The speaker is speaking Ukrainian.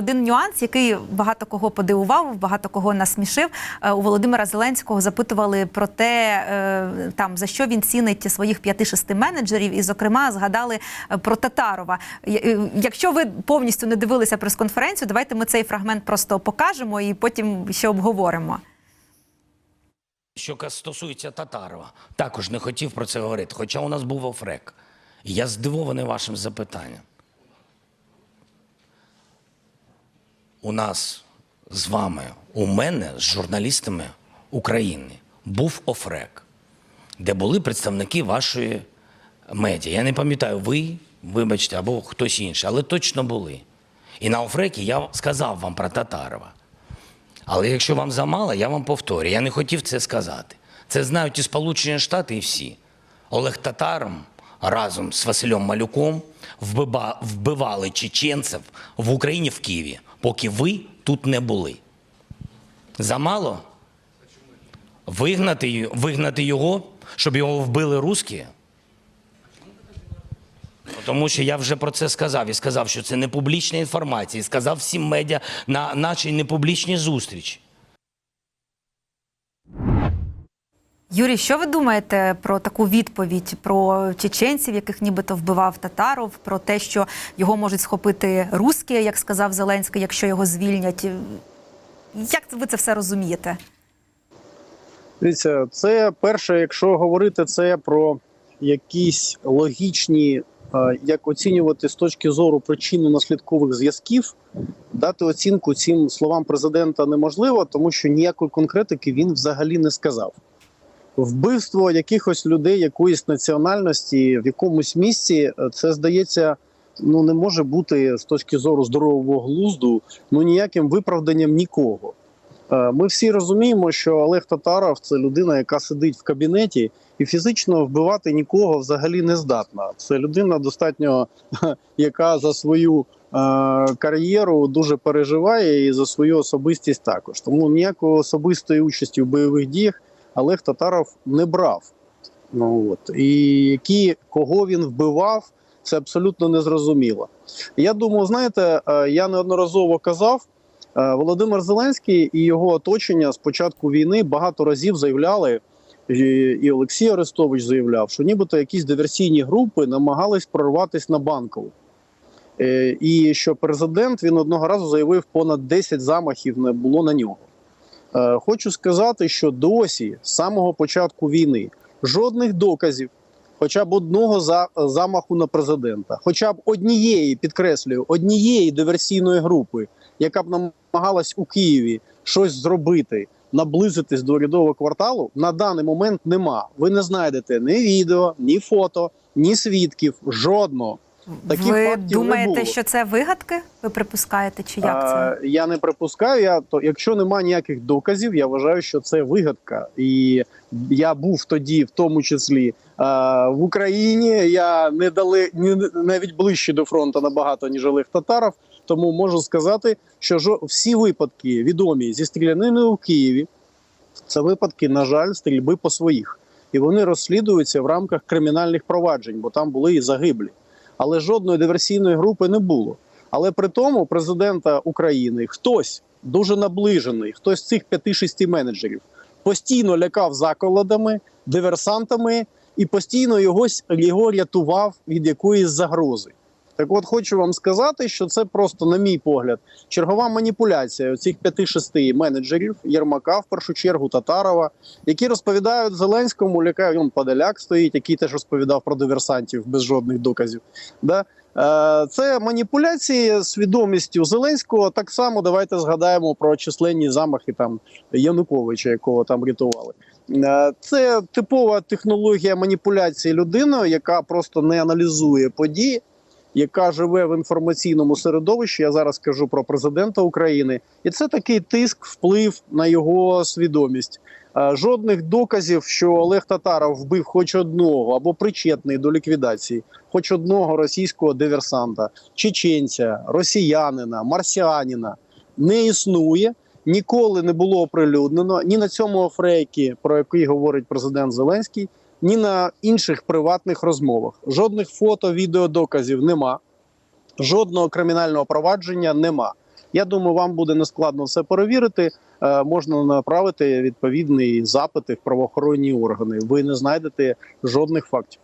Один нюанс, який багато кого подивував, багато кого насмішив. Е, У Володимира Зеленського запитували про те, е, там за що він цінить своїх 5-6 менеджерів, і, зокрема, згадали е, про Татарова. Якщо ви повністю не дивилися прес-конференцію, давайте ми цей фрагмент просто покажемо і потім ще обговоримо. Що стосується Татарова, також не хотів про це говорити, хоча у нас був офрек. Я здивований вашим запитанням. У нас з вами, у мене, з журналістами України, був офрек, де були представники вашої медіа. Я не пам'ятаю, ви, вибачте, або хтось інший, але точно були. І на офрекі я сказав вам про Татарова. Але якщо вам замало, я вам повторю. Я не хотів це сказати. Це знають і Сполучені Штати, і всі. Олег Татаром разом з Василем Малюком вбивали чеченців в Україні в Києві, поки ви тут не були. Замало? Вигнати, вигнати його, щоб його вбили русські? Тому що я вже про це сказав і сказав, що це не публічна інформація, і сказав всім медіа на нашій непублічній зустрічі. Юрій, що ви думаєте про таку відповідь про чеченців, яких нібито вбивав татаров, про те, що його можуть схопити русські, як сказав Зеленський, якщо його звільнять? Як ви це все розумієте? Дивіться, це перше, якщо говорити це про якісь логічні, е, як оцінювати з точки зору причинно-наслідкових зв'язків, дати оцінку цим словам президента неможливо, тому що ніякої конкретики він взагалі не сказав. Вбивство якихось людей якоїсь національності в якомусь місці, е, це здається, ну не може бути з точки зору здорового глузду, ну ніяким виправданням нікого. Е, Ми всі розуміємо, що Олег Татаров це людина, яка сидить в кабінеті і фізично вбивати нікого взагалі не здатна. Це людина достатньо, яка за свою е, кар'єру дуже переживає і за свою особистість також. Тому ніякої особистої участі в бойових діях Олег Татаров не брав. Ну от і які кого він вбивав, це абсолютно незрозуміло. Я думаю, знаєте, е, я неодноразово казав. Е, Володимир Зеленський і його оточення з початку війни багато разів заявляли, і- Олексій Арестович заявляв, що нібито якісь диверсійні групи намагались прорватися на банкову. Е, І що президент він одного разу заявив, понад 10 замахів не було на нього. Е, Хочу сказати, що досі, з самого початку війни, жодних доказів, хоча б одного за, замаху на президента, хоча б однієї, підкреслюю, однієї диверсійної групи, яка б намагалась у Києві щось зробити, наблизитись до урядового кварталу, на даний момент нема. Ви не знайдете ні відео, ні фото, ні свідків. Жодного. Таких ви не думаєте, було. що це вигадки? Ви припускаєте, чи як це? А, я не припускаю. Я то, якщо немає ніяких доказів, я вважаю, що це вигадка. І я був тоді, в тому числі а, в Україні. Я не дали ні, навіть ближче до фронту набагато ніж Олег Татаров. Тому можу сказати, що всі випадки відомі зі стріляниною в Києві. Це випадки, на жаль, стрільби по своїх, і вони розслідуються в рамках кримінальних проваджень, бо там були і загиблі. Але жодної диверсійної групи не було. Але при тому президента України хтось дуже наближений, хтось з цих 5-6 менеджерів постійно лякав закладами, диверсантами і постійно його, його рятував від якоїсь загрози. Так от хочу вам сказати, що це просто, на мій погляд, чергова маніпуляція цих 5-6 менеджерів Єрмака, в першу чергу Татарова, які розповідають Зеленському, лякає він Подоляк стоїть, який теж розповідав про диверсантів без жодних доказів. Да? Е, Це маніпуляції свідомістю Зеленського. Так само давайте згадаємо про численні замахи там Януковича, якого там рятували. Е, Це типова технологія маніпуляції людиною, яка просто не аналізує події, яка живе в інформаційному середовищі. Я зараз кажу про президента України, і це такий тиск, вплив на його свідомість. Е, Жодних доказів, що Олег Татаров вбив хоч одного або причетний до ліквідації, хоч одного російського диверсанта, чеченця, росіянина, марсіанина не існує. Ніколи не було оприлюднено ні на цьому офрейкі, про який говорить президент Зеленський, ні на інших приватних розмовах. Жодних фото, відео доказів нема, жодного кримінального провадження нема. Я думаю, вам буде нескладно все перевірити. Е, можна направити відповідні запити в правоохоронні органи. Ви не знайдете жодних фактів.